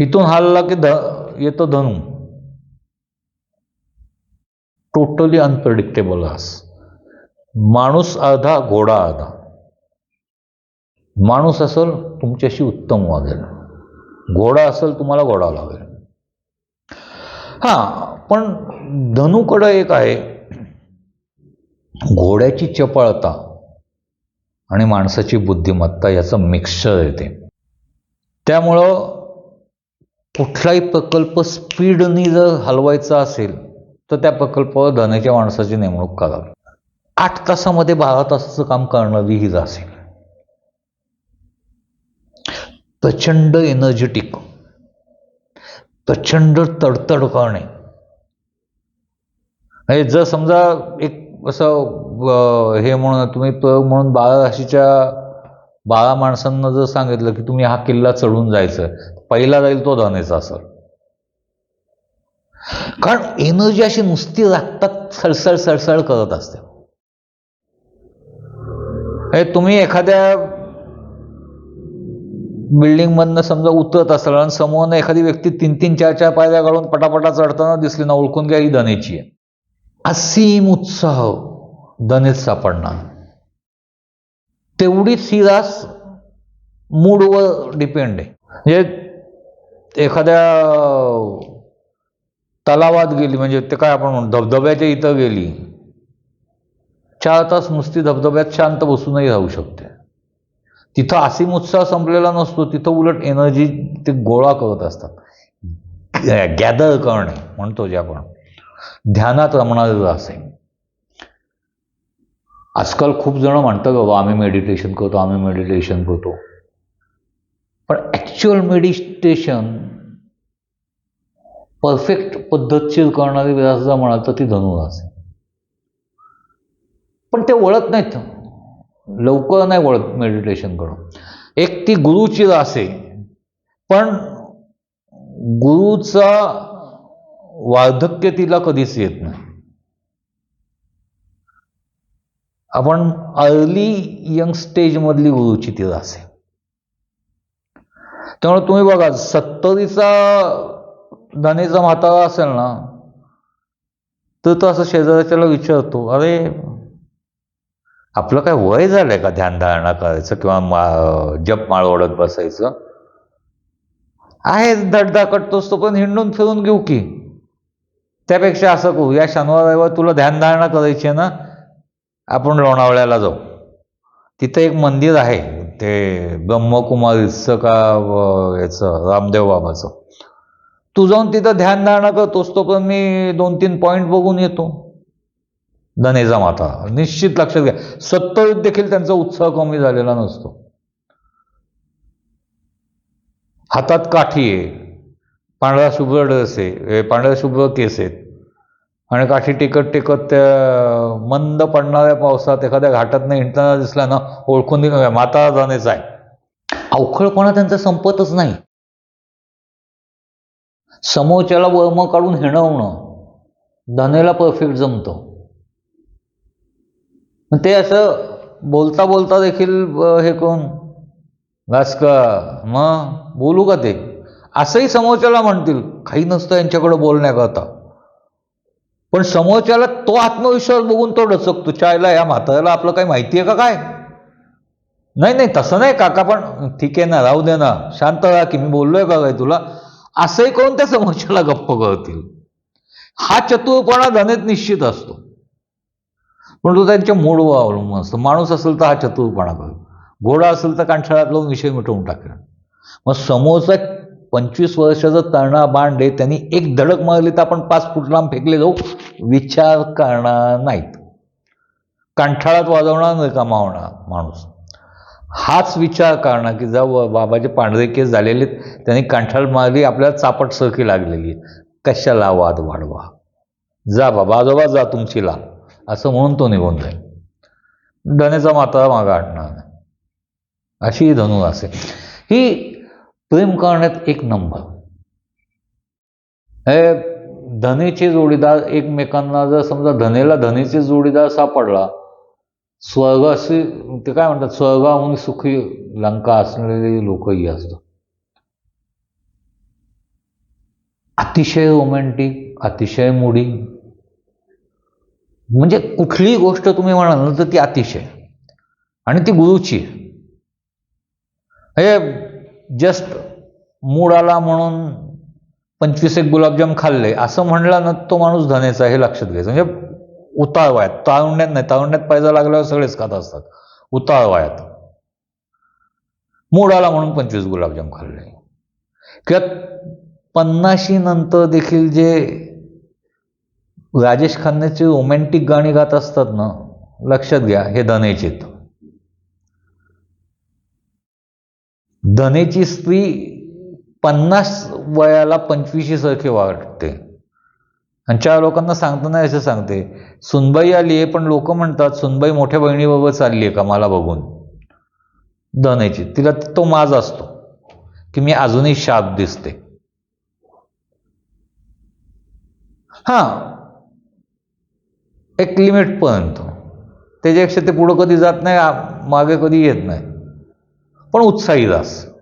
इथून हल्ला की ध येतो धनू. टोटली अनप्रेडिक्टेबल आस माणूस अर्धा घोडा अर्धा माणूस असेल तुमच्याशी उत्तम वागेल. घोडा असेल तुम्हाला घोडा लागेल. हां पण धनुकडं एक आहे. घोड्याची चपळता आणि माणसाची बुद्धिमत्ता याचं मिक्सचर येते त्यामुळं कुठलाही प्रकल्प स्पीडनी जर हलवायचा असेल तर त्या प्रकल्पावर धनाच्या माणसाची नेमणूक करावी. आठ तासामध्ये बारा तासाचं काम करणारी ही असेल प्रचंड एनर्जेटिक प्रचंड तडतड करणे. म्हणजे जर समजा एक असं हे म्हणून तुम्ही प्रयोग म्हणून बारा राशीच्या बारा माणसांना जर सांगितलं की तुम्ही हा किल्ला चढून जायचं पहिला जाईल तो धनेचा असेल कारण एनर्जी अशी नुसती लागतात सळसळ सळसळ करत असते. हे तुम्ही एखाद्या बिल्डिंगमधनं समजा उतरत असाल आणि समोरनं एखादी व्यक्ती तीन तीन चार चार पायऱ्या काढून पटापटा चढताना दिसली ना ओळखून घ्या ही धनेची आहे. असीम उत्साह धनेत सापडणार. तेवढीच ही रास मूडवर डिपेंड आहे. म्हणजे एखाद्या तलावात गेली म्हणजे ते काय आपण म्हणतो धबधब्याच्या इथं गेली चार तास नुसती धबधब्यात शांत बसूनही राहू शकते. तिथं असीम उत्साह संपलेला नसतो तिथं उलट एनर्जी ते गोळा करत असतात. गॅदर करणे म्हणतो जे आपण. ध्यानात रमणारं असेल आजकाल खूप जण म्हणतात बाबा आम्ही मेडिटेशन करतो आम्ही मेडिटेशन करतो. पण ॲक्च्युअल मेडिटेशन परफेक्ट पद्धतशीर करणारी विरास जर म्हणाल तर ती धनुरास आहे. पण ते वळत नाहीत. लवकर नाही वळत मेडिटेशन करून एक ती गुरुची रास आहे. पण गुरुचा वार्धक्य तिला कधीच येत नाही. आपण अर्ली यंग स्टेजमधली गुरुची ती रास आहे त्यामुळे तुम्ही बघा सत्तरीचा धनेचा म्हातारा असेल ना तर तो असं शेजाऱ्याच्याला विचारतो अरे आपलं काय वय झालंय का ध्यानधारणा करायचं किंवा मा जप माळ ओढत बसायचं? आहे धडधाकटतोस तो पण हिंडून फिरून घेऊ की. त्यापेक्षा असं करू या शनिवार रविवार तुला ध्यानधारणा करायची आहे ना आपण लोणावळ्याला जाऊ. तिथं एक मंदिर आहे. ते ब्रह्मकुमारीचं का याचं रामदेव बाबाचं. तू जाऊन तिथं ध्यानधारणा करतोस तो पण मी दोन तीन पॉईंट बघून येतो. दनेजा माता निश्चित लक्षात घ्या. सत्तरीत देखील त्यांचा उत्साह कमी झालेला नसतो. हातात काठी आहे. पांढरा शुभ्र ड्रेस आहे. पांढऱ्या शुभ्र केस आहेत. आणि काठी टेकत टेकत त्या मंद पडणाऱ्या पावसात एखाद्या घाटात नाही हिंडताना दिसला ना ओळखून दिलं माता जाण्याचा आहे. अवखळपणा त्यांचा संपतच नाही. समोरच्याला वर्म काढून हिणवणं धनेला परफेक्ट जमतं. ते असं बोलता बोलता देखील हे करून घास का मग बोलू का ते? असंही समोरच्याला म्हणतील काही नसतं यांच्याकडं बोलण्याकरता. पण समोरच्याला तो आत्मविश्वास बघून तो डचकतो चायला या म्हाताऱ्याला आपलं काही माहिती आहे का काय? नाही नाही तसं नाही काका पण ठीक आहे ना राहू दे ना शांत राहा की मी बोललोय का काय तुला? असंही करून त्या समोरच्याला गप्प करतील? हा चतुरपणा धनेत निश्चित असतो. पण तो त्यांच्या मूडवर अवलंबून असतो. माणूस असेल तर हा चतुरपणा करेल. घोडा असेल तर कांठळ्यात लावून विषय मिटवून टाकेल. मग समोरचा पंचवीस वर्षाचा तरणा बांड आहे त्यांनी एक धडक मारली तर आपण पाच फूट लांब फेकले जाऊ? विचार करणार नाहीत. कांठाळात वाजवणार रिकामा होणार माणूस? हाच विचार करणार की जा बाबाचे पांढरे केस झालेले त्यांनी कांठाळ मारली आपल्याला चापट सरकी लागलेली कशाला वाद वाढवा? जा बाबा आजोबा जा तुमची ला असं म्हणून तो निघून जाईल. धनेचा माता मागा आणणार नाही. अशी ही धनु असे ही प्रेम करण्यात एक नंबर. हे धनेचे जोडीदार एकमेकांना जर समजा धनेला धनेचे जोडीदार सापडला स्वर्गाशी ते काय म्हणतात स्वर्गाहून सुखी लंका असलेले लोकही असतात. अतिशय रोमॅन्टिक अतिशय मुडी म्हणजे कुठलीही गोष्ट तुम्ही म्हणाल ना तर ती अतिशय. आणि ती गुरुची. आहे. हे जस्ट मूड आला म्हणून पंचवीस एक गुलाबजाम खाल्ले असं म्हणला ना तो माणूस धनेचा हे लक्षात घ्यायचं. म्हणजे उताळ वयात तारुण्यात नाही तारुण्यात पैसा लागल्यावर सगळेच खात असतात. उताळ वयात मूड आला म्हणून पंचवीस गुलाबजाम खाल्ले. किंवा पन्नाशी नंतर देखील जे राजेश खन्नाची रोमॅन्टिक गाणी गात असतात ना लक्षात घ्या हे धनेचेत धनेची स्त्री पन्नास वयाला पंचवीशीसारखी वाटते. आणि चार लोकांना सांगताना असं सांगते सुनबाई आली आहे पण लोक म्हणतात सुनबाई मोठ्या बहिणीबाबत चालली आहे का मला बघून? धनेची तिला तो माज असतो की मी अजूनही शाप दिसते. हां. एक लिमिटपर्यंत त्याच्यापेक्षा ते पुढं कधी जात नाही मागे कधी येत नाही. पण उत्साही दास.